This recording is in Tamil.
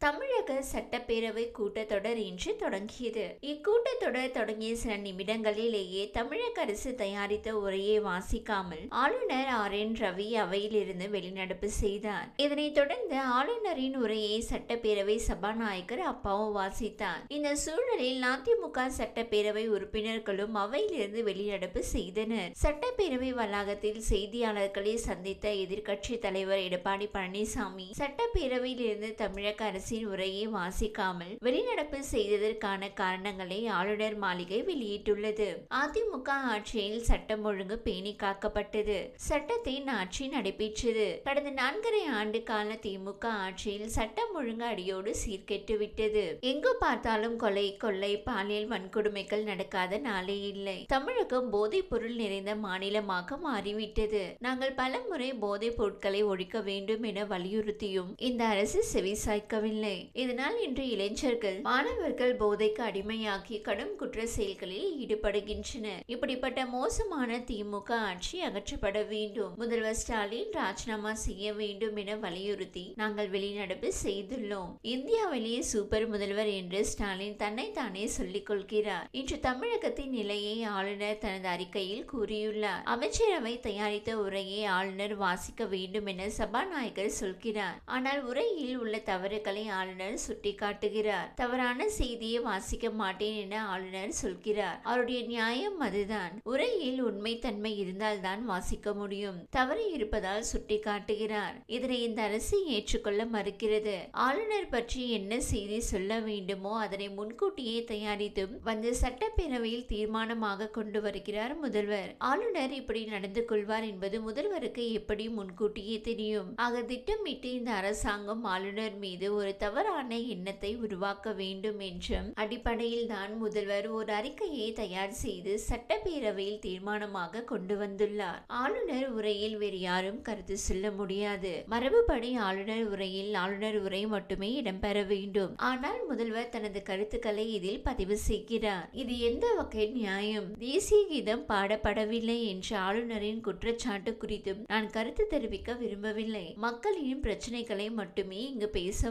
தமிழக சட்டப்பேரவை கூட்டத்தொடர் இன்று தொடங்கியது. இக்கூட்டத்தொடர் தொடங்கிய சில நிமிடங்களிலேயே தமிழக அரசு தயாரித்த உரையை வாசிக்காமல் ஆளுநர் ஆர். என். ரவி அவையிலிருந்து வெளிநடப்பு செய்தார். இதனைத் தொடர்ந்து ஆளுநரின் உரையை சட்டப்பேரவை சபாநாயகர் அப்பாவு வாசித்தார். இந்த சூழலில் அதிமுக சட்டப்பேரவை உறுப்பினர்களும் அவையிலிருந்து வெளிநடப்பு செய்தனர். சட்டப்பேரவை வளாகத்தில் செய்தியாளர்களை சந்தித்த எதிர்க்கட்சி தலைவர் எடப்பாடி பழனிசாமி சட்டப்பேரவையில் இருந்து தமிழக அரசின் உரையை வாசிக்காமல் வெளிநடப்பு செய்ததற்கான காரணங்களை ஆளுநர் மாளிகை வெளியிட்டுள்ளது. அதிமுக ஆட்சியில் சட்டம் ஒழுங்கு பேணி காக்கப்பட்டது. சட்டத்தின் ஆட்சி நடைபெற்றது. கடந்த நான்கரை ஆண்டு கால திமுக ஆட்சியில் சட்டம் ஒழுங்கு அடியோடு சீர்கெட்டு விட்டது. எங்கு பார்த்தாலும் கொலை கொள்ளை பாலியல் வன்கொடுமைகள் நடக்காத நாளே இல்லை. தமிழகம் போதைப் பொருள் நிறைந்த மாநிலமாக மாறிவிட்டது. நாங்கள் பல முறை போதைப் பொருட்களை ஒழிக்க வேண்டும் என வலியுறுத்தியும் இந்த அரசு இல்லை. இதனால் இன்று இளைஞர்கள் மாணவர்கள் போதைக்கு அடிமையாகி கடும் குற்ற செயல்களில் ஈடுபடுகின்றனர். இப்படிப்பட்ட மோசமான திமுக ஆட்சி அகற்றப்பட வேண்டும். முதல்வர் ஸ்டாலின் ராஜினாமா செய்ய வேண்டும் என வலியுறுத்தி நாங்கள் வெளிநடப்பு செய்துள்ளோம். இந்தியாவிலேயே சூப்பர் முதல்வர் என்று ஸ்டாலின் தன்னை தானே சொல்லிக் கொள்கிறார். இன்று தமிழகத்தின் நிலையை ஆளுநர் தனது அறிக்கையில் கூறியுள்ளார். அமைச்சரவை தயாரித்த உரையை ஆளுநர் வாசிக்க வேண்டும் என சபாநாயகர் சொல்கிறார். ஆனால் உரையில் உள்ள தவறுகளை ஆளுநர் சுட்டிக்காட்டுகிறார். தவறான செய்தியை வாசிக்க மாட்டேன் என ஆளுநர் சொல்கிறார். அவருடைய நியாயம் அதுதான். உரையில் உண்மைத்தன்மை இருந்தால்தான் வாசிக்க முடியும். தவறு இருப்பதால் சுட்டிக்காட்டுகிறார். இதனை இந்த அரசு ஏற்றுக்கொள்ள மறுக்கிறது. ஆளுநர் பற்றி என்ன செய்தி சொல்ல வேண்டுமோ அதனை முன்கூட்டியே தயாரித்தும் வந்து சட்டப்பேரவையில் தீர்மானமாக கொண்டு வருகிறார் முதல்வர். ஆளுநர் இப்படி நடந்து கொள்வார் என்பது முதல்வருக்கு எப்படி முன்கூட்டியே தெரியும்? ஆக திட்டமிட்டு இந்த அரசாங்கம் ஆளுநர் மீது ஒரு தவறான எண்ணத்தை உருவாக்க வேண்டும் என்றும் அடிப்படையில் தான் முதல்வர் ஒரு அறிக்கையை தயார் செய்து சட்டப்பேரவையில் தீர்மானமாக கொண்டு வந்துள்ளார். ஆளுநர் உரையில் வேறு யாரும் கருத்து சொல்ல முடியாது. மரபுப்படி ஆளுநர் உரையில் ஆளுநர் உரை மட்டுமே இடம்பெற வேண்டும். ஆனால் முதல்வர் தனது கருத்துக்களை இதில் பதிவு செய்கிறார். இது எந்த வகை நியாயம்? தேசிய கீதம் பாடப்படவில்லை என்ற ஆளுநரின் குற்றச்சாட்டு குறித்தும் நான் கருத்து தெரிவிக்க விரும்பவில்லை. மக்களின் பிரச்சனைகளை மட்டுமே இங்கு பேச